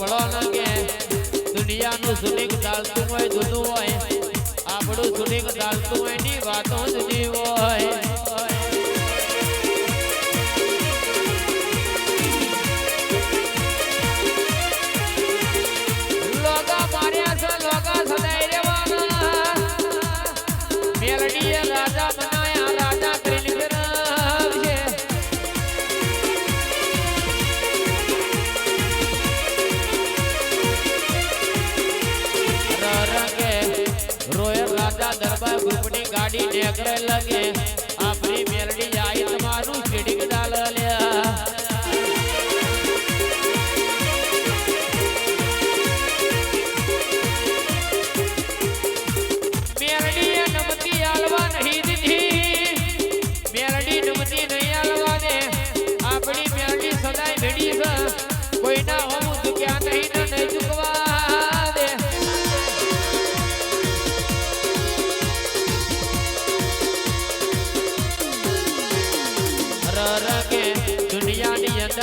ભળો ન કે. દુનિયાનું સુનિક ચાલતું હોય ધૂનું હોય. આપણું સુનિક ચાલતું હોયની વાતો ગાડી ઢેકડે લગે.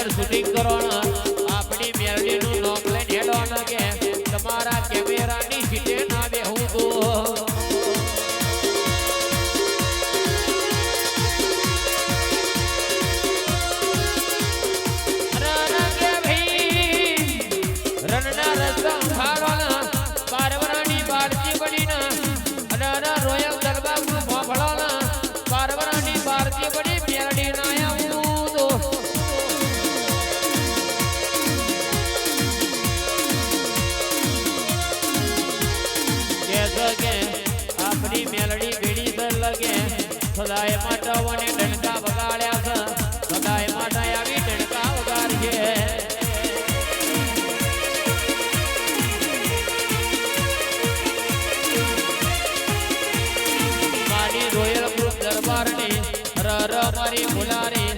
અંદર શૂટિંગ કરવાના સદાય માટવને ડંકા વગાડ્યા છે. સદાય માટે આવી ડંકા વગાડીએ મારી રોયલ દરબારની રર મારી ફુલારી